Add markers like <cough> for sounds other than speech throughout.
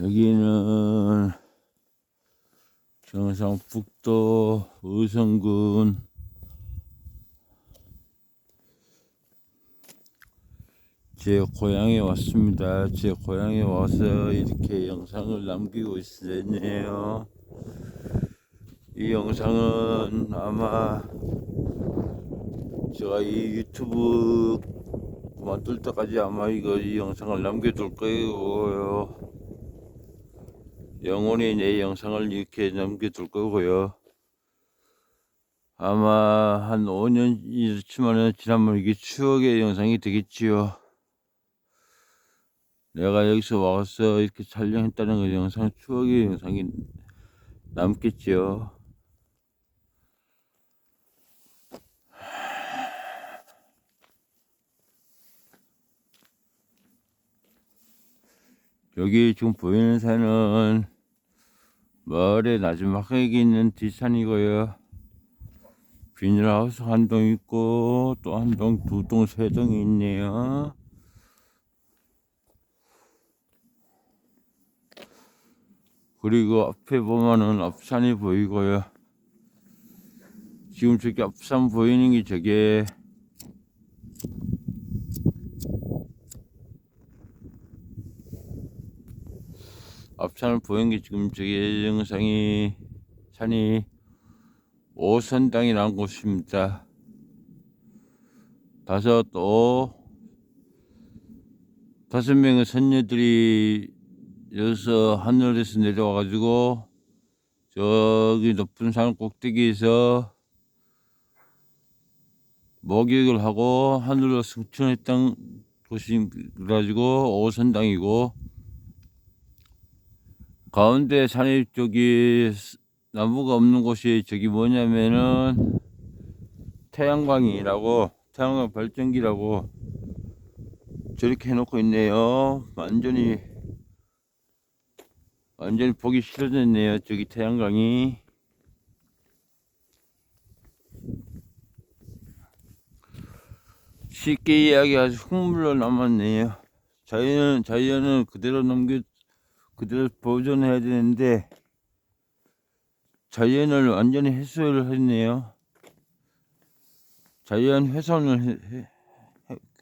여기는 경상북도 의성군 제 고향에 왔습니다. 제 고향에 와서 이렇게 영상을 남기고 있으네요. 이 영상은 아마 제가 이 유튜브 만들 때까지 아마 이거 이 영상을 남겨둘 거예요. 영원히 내 영상을 이렇게 남겨둘 거고요. 아마 한 5년 이렇지만은 지난번 이게 추억의 영상이 되겠지요. 내가 여기서 와서 이렇게 촬영했다는 그 영상 추억의 영상이 남겠지요. 여기 지금 보이는 산은 마을의 마지막에 있는 뒷산이고요. 비닐하우스 한 동 있고 또 한 동, 두 동, 세 동이 있네요. 그리고 앞에 보면은 앞산이 보이고요. 지금 저기 앞산 보이는 게 저게 앞산을 보이는 게 지금 저기 영상이 산이 오선당이라는 곳입니다. 다섯 오 다섯 명의 선녀들이 여기서 하늘에서 내려와 가지고 저기 높은 산 꼭대기에서 목욕을 하고 하늘로 승천했던 곳이 그래가지고 오선당이고 가운데 산이 저기 나무가 없는 곳이 저기 뭐냐면은 태양광이라고 태양광 발전기라고 저렇게 해놓고 있네요. 완전히 완전히 보기 싫어졌네요. 저기 태양광이 쉽게 이야기하지 흙물로 남았네요. 자연은 자연은 그대로 넘겨 그대로 보존해야 되는데 자연을 완전히 해소를 했네요. 자연 훼손을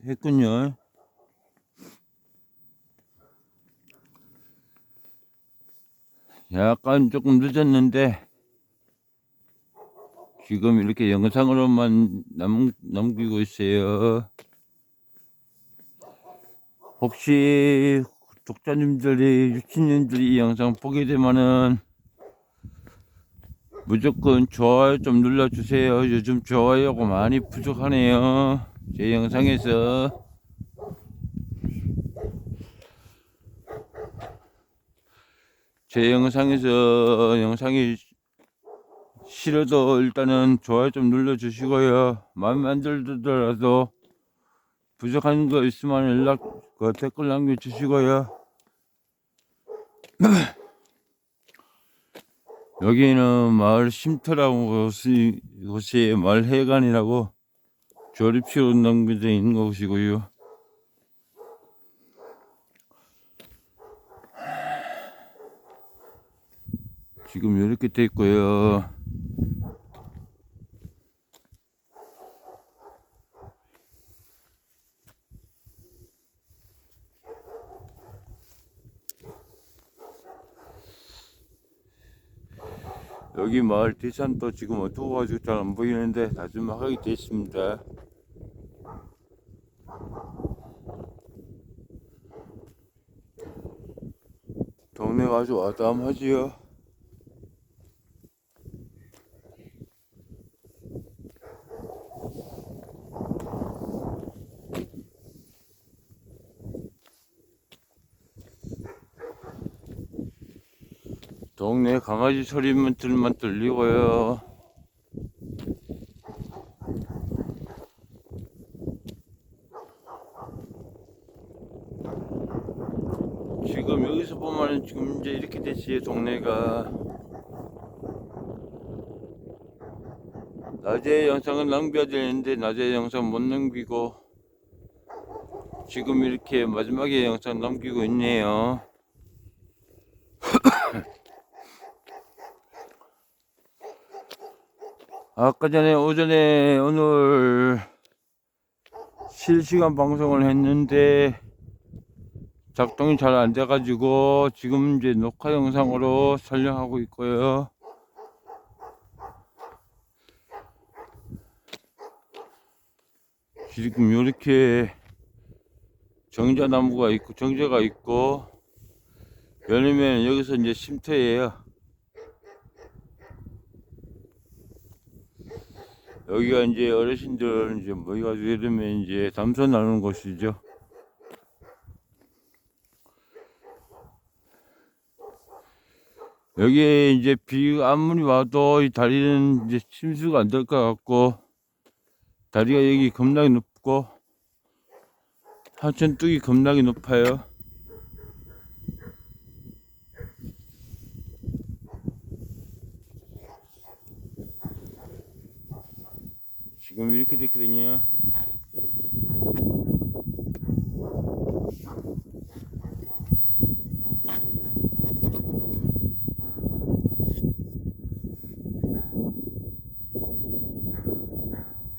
했군요. 약간 조금 늦었는데 지금 이렇게 영상으로만 남, 남기고 있어요. 혹시 독자님들이 유치님들이 이 영상 보게 되면은 무조건 좋아요 좀 눌러주세요. 요즘 좋아요가 많이 부족하네요. 제 영상에서 제 영상에서 영상이 싫어도 일단은 좋아요 좀 눌러주시고요. 마음에 안 들더라도 부족한 거 있으면 연락 그 댓글 남겨주시고요. <clears throat> 여기는 마을 쉼터라고 곳이, 곳이 마을 해관이라고 조립식으로 남겨져 있는 곳이고요. 지금 이렇게 돼 있고요. 여기 마을 뒷산도 지금 어두워가지고 잘 안 보이는데 나지막하게 돼 있습니다. 동네가 아주 아담하지요. 동네 강아지 소리만 들만 들리고요. 지금 여기서 보면 지금 이제 이렇게 됐지 동네가 낮에 영상을 남겨야 되는데 낮에 영상 못 남기고 지금 이렇게 마지막에 영상 남기고 있네요. 아까 전에 오전에 오늘 실시간 방송을 했는데 작동이 잘 안 돼가지고 지금 이제 녹화 영상으로 촬영하고 있고요. 지금 이렇게 정자 나무가 있고 정자가 있고 왜냐면 여기서 이제 쉼터예요. 여기가 이제 어르신들 이제 모여가지고 이러면 이제 담소 나누는 곳이죠. 여기에 이제 비가 아무리 와도 이 다리는 이제 침수가 안 될 것 같고 다리가 여기 겁나게 높고 하천 뚝이 겁나게 높아요. 지금 이렇게 됐거든요.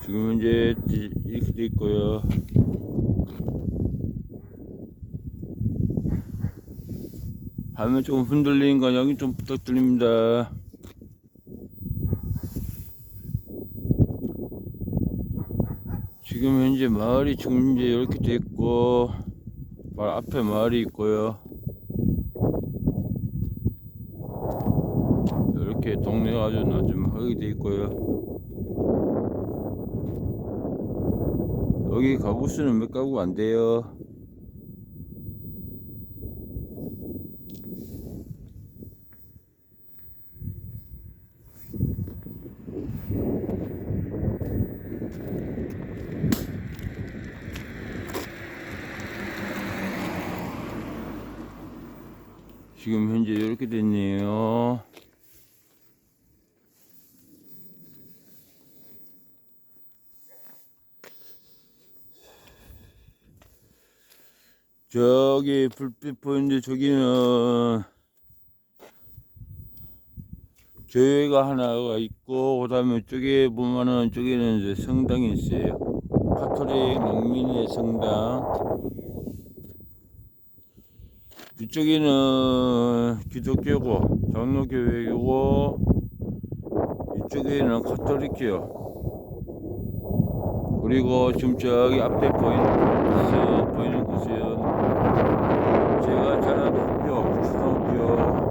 지금 이제 이렇게 돼 있고요. 화면 조금 흔들리는 건 여기 좀 부탁드립니다. 지금 현재 마을이 지금 이제 이렇게 돼 있고 바로 앞에 마을이 있고요. 이렇게 동네가 아주 나좀하게 돼 있고요. 여기 가구 수는 몇 가구 안 돼요. 지금 현재 이렇게 됐네요. 저기 불빛 보이는데 저기는 교회가 하나가 있고 그 다음에 저기 보면은 저기는 이제 성당이 있어요. 카톨릭 농민의 성당. 이쪽에는 기독교고 장로교회고 이쪽에는 카톨릭교 그리고 지금 저기 앞에 보이는 곳은 보이는 곳은 제가 자라는 학교 초등학교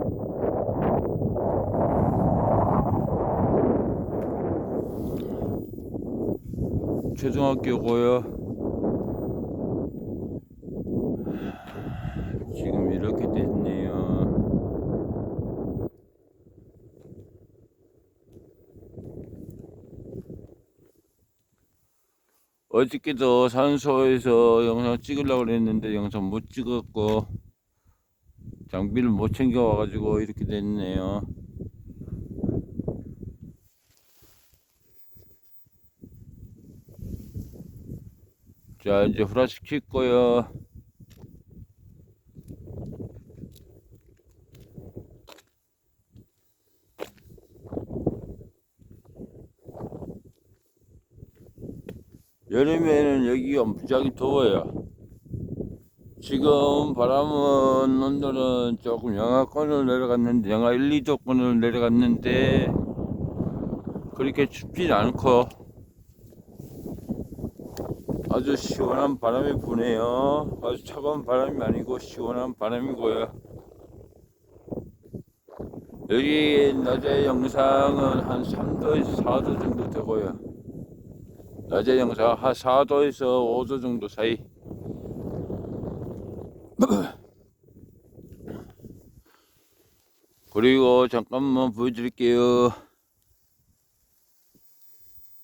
초등학교고요. 지금 이렇게 됐네요. 어저께도 산소에서 영상 찍으려고 그랬는데 영상 못 찍었고 장비를 못 챙겨 와가지고 이렇게 됐네요. 자 이제 후라시 킬 거요. 여기가 무지하게 더워요. 지금 바람은 온도는 조금 영하권으로 내려갔는데 영하 1, 2도권으로 내려갔는데 그렇게 춥진 않고 아주 시원한 바람이 부네요. 아주 차가운 바람이 아니고 시원한 바람이고요. 여기 낮에 영상은 한 3도에서 4도 정도 되고요. 낮에 영상 한 4도에서 5도 정도 사이. <clears throat> 그리고 잠깐만 보여드릴게요.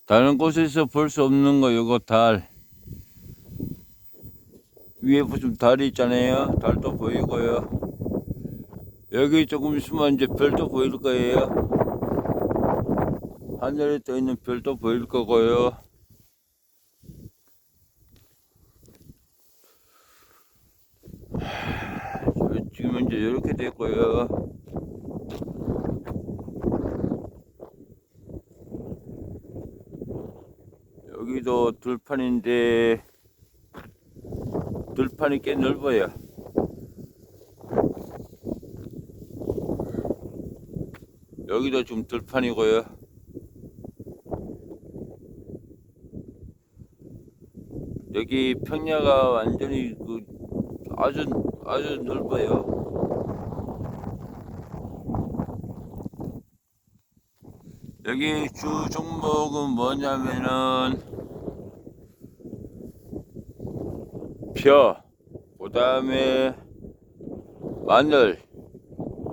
다른 곳에서 볼 수 없는 거 요거 달. 위에 무슨 달이 있잖아요. 달도 보이고요. 여기 조금 있으면 이제 별도 보일 거예요. 하늘에 떠 있는 별도 보일 거고요. 지금 이제 이렇게 됐고요. 여기도 들판인데 들판이 꽤 넓어요. 여기도 좀 들판이고요. 여기 평야가 완전히 그 아주 아주 넓어요. 여기 주 종목은 뭐냐면은 벼, 그 다음에 마늘,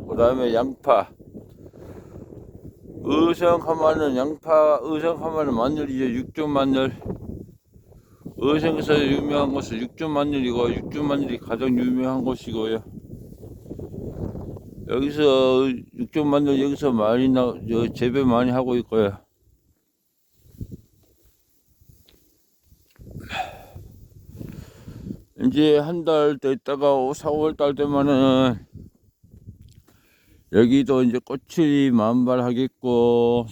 그 다음에 양파. 의성하면은 양파, 의성하면은 마늘이죠. 육종 마늘. 의성에서 유명한 곳은 육종 마늘이고 육종 마늘이 가장 유명한 곳이고요. 여기서 육종 마늘 여기서 많이 나 저, 재배 많이 하고 있고요. 이제 한달더 있다가 4월 달 되면은 여기도 이제 꽃이 만발하겠고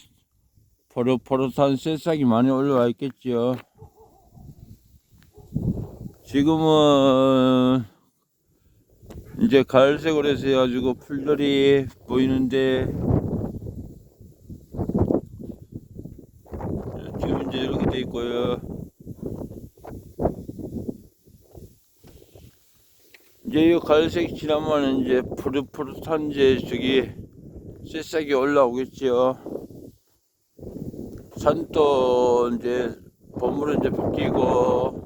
포릇포릇한 새싹이 많이 올라와 있겠지요. 지금은 이제 가을색으로 해서 해가지고 풀들이 보이는데 지금 이제 이렇게 돼 있고요. 이 가을색이 지나면 이제 푸릇푸릇한 이제 저기 새싹이 올라오겠지요. 산도 이제 봄으로 이제 바뀌고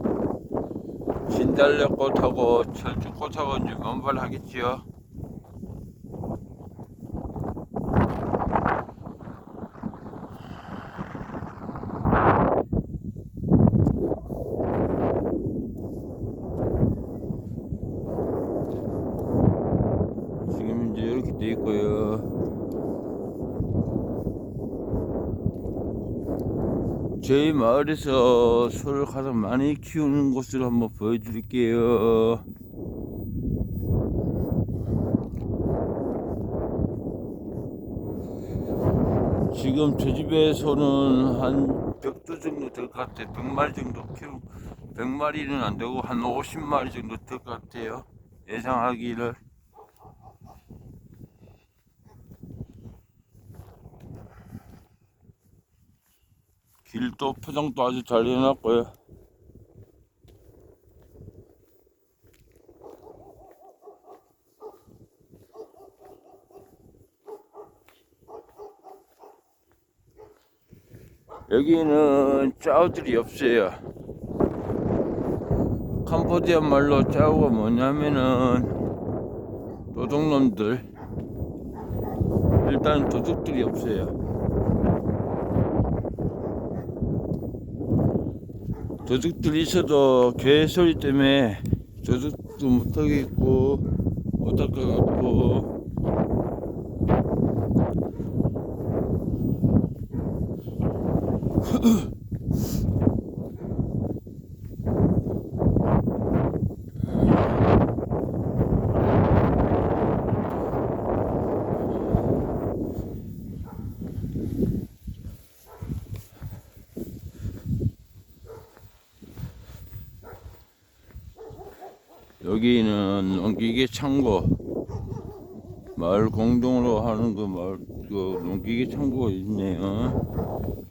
진달래꽃하고 철쭉꽃하고 이제 만발하겠지요. 지금 이제 이렇게 돼 있고요. 저희 마을에서 소를 가장 많이 키우는 곳을 한번 보여드릴게요. 지금 저 집에 소는 한 100도 정도 될 것 같아요. 100마리 정도 키우, 100마리는 안 되고 한 50마리 정도 될 것 같아요. 예상하기를. 길도 포장도 아주 잘 해놨고요. 여기는 짜오들이 없어요. 캄보디아 말로 짜오가 뭐냐면은 도둑놈들. 일단 도둑들이 없어요. 도둑들이 있어도 개 소리 때문에 도둑도 못 하겠고 못 할 것 같고 여기는 농기계 창고 마을 공동으로 하는 그 마을 그 농기계 창고가 있네요.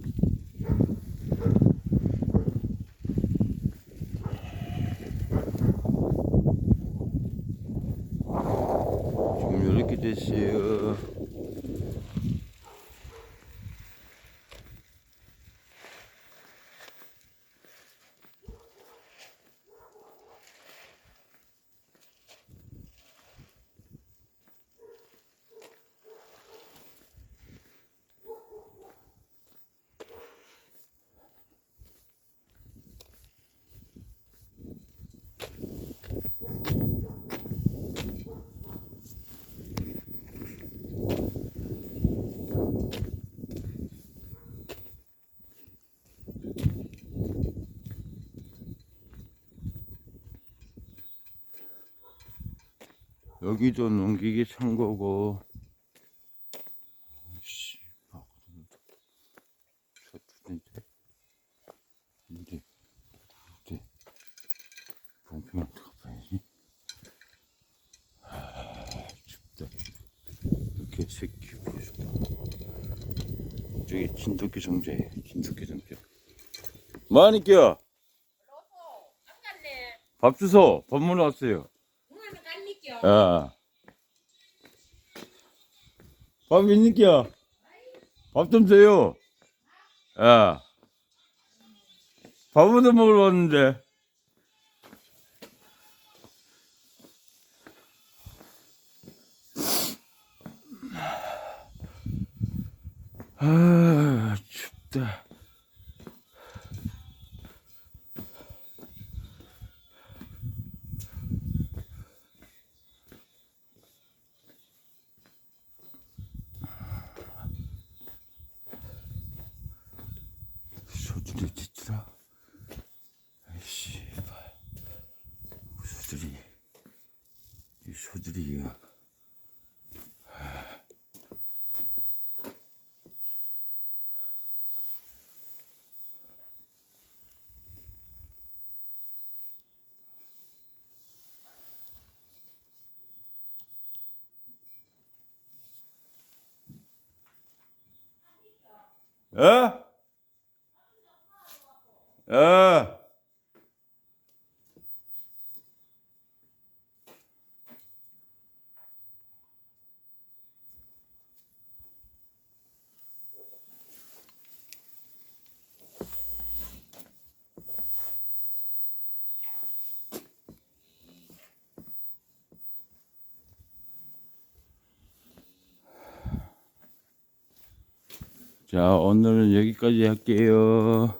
여기도 농기계 창고고 씨, 근데 근데 봉평 갚아야지. 아, 춥다. 이렇게 새끼 보여줘. 저기 진돗개 정제 진돗개 정제 뭐하니까? 어, 밥 주소. 밥 먹으러 왔어요. 야. 밥 있니까? 밥좀 줘요. 야. 밥을 더 먹으러 왔는데. 아, 춥다. 소들이 짓더라. 아이씨, 소들이, 이 소들이, 어? 어. 자, 오늘은 여기까지 할게요.